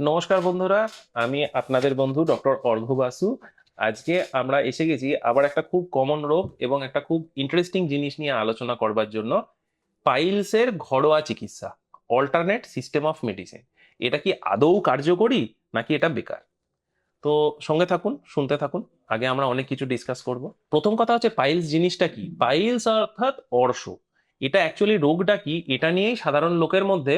নমস্কার বন্ধুরা, আমি আপনাদের বন্ধু ডক্টর অর্ঘ বাসু। আজকে আমরা এসে গেছি আবার একটা খুব কমন রোগ এবং একটা খুব ইন্টারেস্টিং জিনিস নিয়ে আলোচনা করবার জন্য। পাইলসের ঘরোয়া চিকিৎসা অল্টারনেট সিস্টেম অফ মেডিসিন এটা কি আদৌ কার্যকরী নাকি এটা বেকার? তো সঙ্গে থাকুন, শুনতে থাকুন, আগে আমরা অনেক কিছু ডিসকাস করব। প্রথম কথা হচ্ছে পাইলস জিনিসটা কি? পাইলস অর্থাৎ অর্শ। এটা অ্যাকচুয়ালি রোগটা কি? এটা নিয়েই সাধারণ লোকের মধ্যে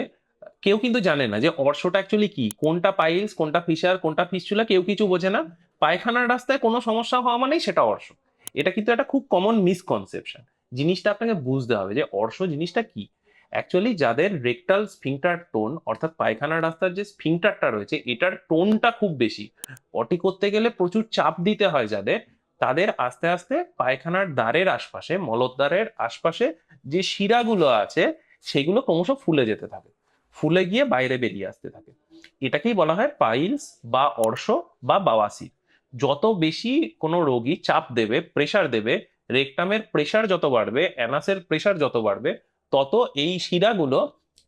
কেউ কিন্তু জানে না যে অর্শটা অ্যাকচুয়ালি কি? কোনটা পাইলস কোনটা ফিশার কোনটা ফিসচুলা কেউ কিছু বোঝে না। পায়খানার রাস্তায় কোনো সমস্যা হওয়া মানেই সেটা অর্শ। এটা কিন্তু একটা খুব কমন মিসকনসেপশন জিনিসটা আপনাকে বুঝতে হবে যে অর্শ জিনিসটা কি? অ্যাকচুয়ালি যাদের রেকটাল স্ফিংটার টোন অর্থাৎ পায়খানার রাস্তার যে স্ফিংটারটা রয়েছে, এটার টোনটা খুব বেশি। পটি করতে গেলে প্রচুর চাপ দিতে হয় যাদের। তাদের আস্তে আস্তে পায়খানার দ্বারের আশপাশে, মলদ্বারের আশপাশে যে শিরাগুলো আছে, সেগুলো ক্রমশ ফুলে যেতে থাকে। ফুলে গিয়ে বাইরে বেরিয়ে আসতে থাকে। এটাকেই বলা হয় পাইলস বা অর্শ বা বাওয়াসির যত বেশি কোনো রোগী চাপ দেবে প্রেশার দেবে রেকটামের প্রেশার যত বাড়বে অ্যানাসের প্রেশার যত বাড়বে, তত এই শিরাগুলো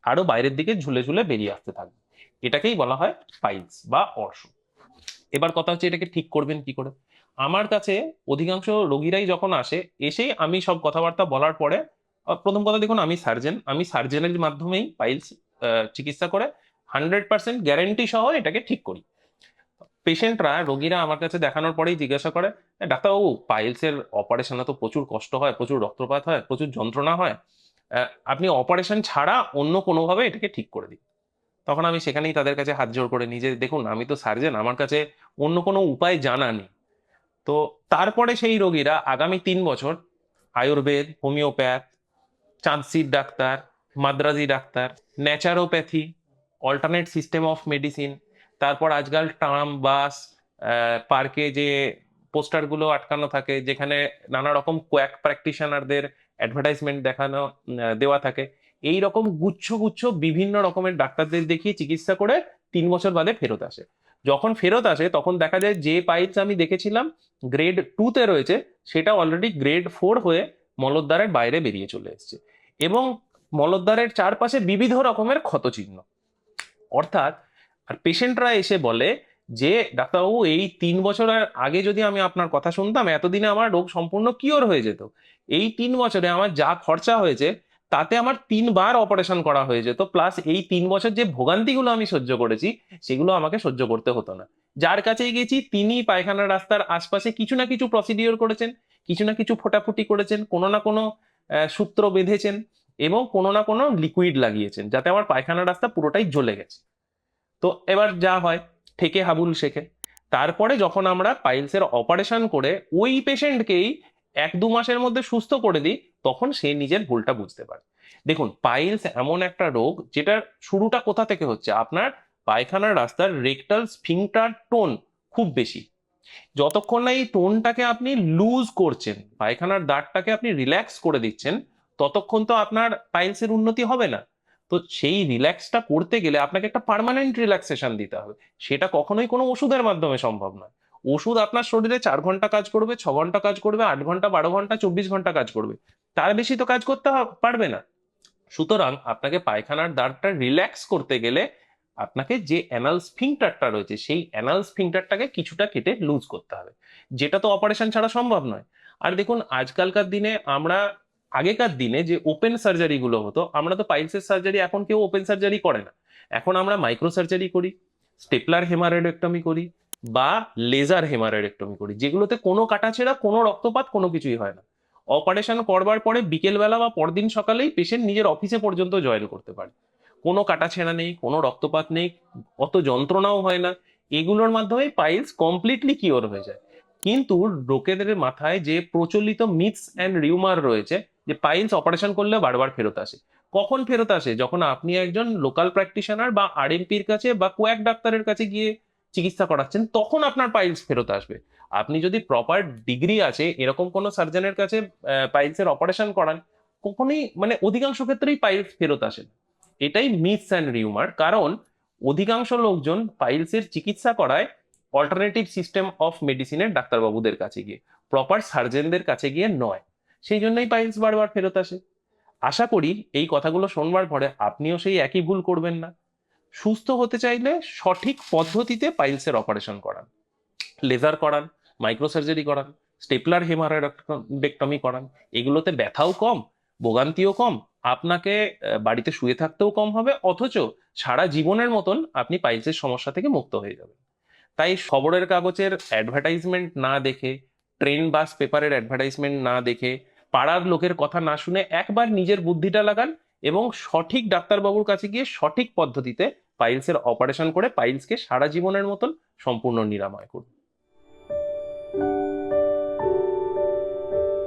আরও বাইরের দিকে ঝুলে ঝুলে বেরিয়ে আসতে থাকবে। এটাকেই বলা হয় পাইলস বা অর্শ। এবার কথা হচ্ছে এটাকে ঠিক করবেন কি করে? আমার কাছে অধিকাংশ রোগীরাই যখন আসে, এসেই আমি সব কথাবার্তা বলার পরে প্রথম কথা দেখুন, আমি সার্জেন আমি সার্জেনের মাধ্যমেই পাইলস চিকিৎসা করে হান্ড্রেড পার্সেন্ট গ্যারেন্টি সহ এটাকে ঠিক করি। পেশেন্টরা রোগীরা আমার কাছে দেখানোর পরেই জিজ্ঞাসা করে "এ, ডাক্তারবাবু পাইলসের অপারেশনে তো প্রচুর কষ্ট হয় প্রচুর রক্তপাত হয় প্রচুর যন্ত্রণা হয়। আপনি অপারেশন ছাড়া অন্য কোনোভাবে এটাকে ঠিক করে দিন। তখন আমি সেখানেই তাদের কাছে হাত জোড় করে নিজে দেখুন আমি তো সার্জেন আমার কাছে অন্য কোনো উপায় জানা নেই। তো তারপরে সেই রোগীরা আগামী তিন বছর Ayurveda homeopath চাঁদসির doctor Madrasi doctor naturopathy alternate system of medicine তারপর আজকাল ট্রাম, বাস পার্কে যে পোস্টারগুলো আটকানো থাকে, যেখানে নানা রকম কোয়াক প্র্যাকটিশনারদের অ্যাডভার্টাইজমেন্ট দেখানো দেওয়া থাকে এই রকম গুচ্ছ গুচ্ছ বিভিন্ন রকমের ডাক্তারদের দেখিয়ে চিকিৎসা করে তিন বছর বাদে ফেরত আসে। যখন ফেরত আসে, তখন দেখা যায় যে পাইলস আমি দেখেছিলাম গ্রেড টুতে রয়েছে, সেটা অলরেডি গ্রেড ফোর হয়ে মলদ্বারের বাইরে বেরিয়ে চলে এসেছে। এবং মলদ্বারের চারপাশে বিবিধ রকমের ক্ষতচিহ্ন। অর্থাৎ, আর পেশেন্টরা এসে বলে যে, ডাক্তারবাবু, এই তিন বছর আর আগে যদি আমি আপনার কথা শুনতাম, এতদিনে আমার রোগ সম্পূর্ণ কিওর হয়ে যেত। এই তিন বছরে আমার যা খরচা হয়েছে, তাতে আমার তিনবার অপারেশন করা হয়ে যেত প্লাস এই তিন বছর যে ভোগান্তিগুলো আমি সহ্য করেছি, সেগুলো আমাকে সহ্য করতে হতো না। যার কাছেই গেছি, তিনি পায়খানার রাস্তার আশপাশে কিছু না কিছু প্রসিডিওর করেছেন, কিছু না কিছু ফোটাফুটি করেছেন, কোনো না কোনো সূত্র বেঁধেছেন। এবং কোনো না কোনো লিকুইড লাগিয়েছেন, যাতে আমার পায়খানার রাস্তা পুরোটাই জ্বলে গেছে। তো এবার যা হয় ঠেকে হাবুল শেখে। তারপরে যখন আমরা পাইলসের অপারেশন করে ওই পেশেন্টকেই এক দু মাসের মধ্যে সুস্থ করে দিই, তখন সে নিজের ভুলটা বুঝতে পারে। দেখুন পাইলস এমন একটা রোগ, যেটার শুরুটা কোথা থেকে হচ্ছে? আপনার পায়খানার রাস্তার রেকটাল স্ফিংটার টোন খুব বেশি। যতক্ষণ না এই টোনটাকে আপনি লুজ করছেন, পায়খানার দাঁতটাকে আপনি রিল্যাক্স করে দিচ্ছেন ততক্ষণ তো আপনার পাইলসের উন্নতি হবে না। তো সেই রিল্যাক্সটা করতে গেলে আপনাকে একটা পার্মানেন্ট রিল্যাক্সেশন দিতে হবে। সেটা কখনোই কোনো ওষুধের মাধ্যমে সম্ভব নয়। ওষুধ আপনার শরীরে চার ঘণ্টা কাজ করবে, ছ ঘণ্টা কাজ করবে, আট ঘণ্টা, বারো ঘণ্টা, চব্বিশ ঘণ্টা কাজ করবে। তার বেশি তো কাজ করতে পারবে না। সুতরাং আপনাকে পায়খানার দাঁড়টা রিল্যাক্স করতে গেলে আপনাকে যে অ্যানাল স্ফিংটারটা রয়েছে, সেই অ্যানাল স্ফিংটারটাকে কিছুটা কেটে লুজ করতে হবে। যেটা তো অপারেশন ছাড়া সম্ভব নয়। আর দেখুন, আজকালকার দিনে আমরা আগেকার দিনে যে ওপেন সার্জারি গুলো হতো, আমরা তো পাইলসের সার্জারি এখন কেউ ওপেন সার্জারি করে না। এখন আমরা মাইক্রো সার্জারি করি স্টেপলার হেমারেডেক্টমি করি বা লেজার হেমারেডেক্টমি করি, যেগুলোতে কোনো কাটাছেড়া, কোনো রক্তপাত, কোনো কিছুই হয় না। অপারেশন করবার পরে বিকেলবেলা বা পরদিন সকালেই পেশেন্ট নিজের অফিসে পর্যন্ত জয়েন করতে পারে। কোনো কাটাছেঁড়া নেই, কোনো রক্তপাত নেই, অত যন্ত্রণাও হয় না। এগুলোর মাধ্যমে পাইলস কমপ্লিটলি কিওর হয়ে যায়। কিন্তু লোকেদের মাথায় যে প্রচলিত মিথস অ্যান্ড রিউমার রয়েছে যে পাইলস অপারেশন করলে বারবার ফেরত আসে। কখন ফেরত আসে? যখন আপনি একজন লোকাল প্র্যাকটিশনার বা আর আরএমপির কাছে বা কোয়াক ডাক্তারের কাছে গিয়ে চিকিৎসা করাচ্ছেন, তখন আপনার পাইলস ফেরত আসবে। আপনি যদি প্রপার ডিগ্রি আছে, এরকম কোনো সার্জনের কাছে পাইলসের অপারেশন করান, কখনই মানে অধিকাংশ ক্ষেত্রেই পাইলস ফেরত আসেন এটাই মিথস অ্যান্ড রিউমার কারণ অধিকাংশ লোকজন পাইলসের চিকিৎসা করায় অল্টারনেটিভ সিস্টেম অফ মেডিসিনের ডাক্তারবাবুদের কাছে গিয়ে প্রপার সার্জেনদের কাছে গিয়ে নয়। সেই জন্যই পাইলস বারবার ফেরত আসে। আশা করি এই কথাগুলো শোনবার পরে আপনিও সেই একই ভুল করবেন না। সুস্থ হতে চাইলে সঠিক পদ্ধতিতে পাইলসের অপারেশন করান। লেজার করান মাইক্রোসার্জারি করান স্টেপলার হেমারয়েডেক্টমি করান। এগুলোতে ব্যথাও কম, ভোগান্তিও কম, আপনাকে বাড়িতে শুয়ে থাকতেও কম হবে, অথচ সারা জীবনের মতন আপনি পাইলসের সমস্যা থেকে মুক্ত হয়ে যাবেন। তাই খবরের কাগজের অ্যাডভার্টাইজমেন্ট না দেখে ট্রেন বাস পেপারের অ্যাডভার্টাইজমেন্ট না দেখে পাড়ার লোকের কথা না শুনে একবার নিজের বুদ্ধিটা লাগান এবং সঠিক ডাক্তারবাবুর কাছে গিয়ে সঠিক পদ্ধতিতে পাইলসের অপারেশন করে পাইলসকে সারা জীবনের মতন সম্পূর্ণ নিরাময় করুন।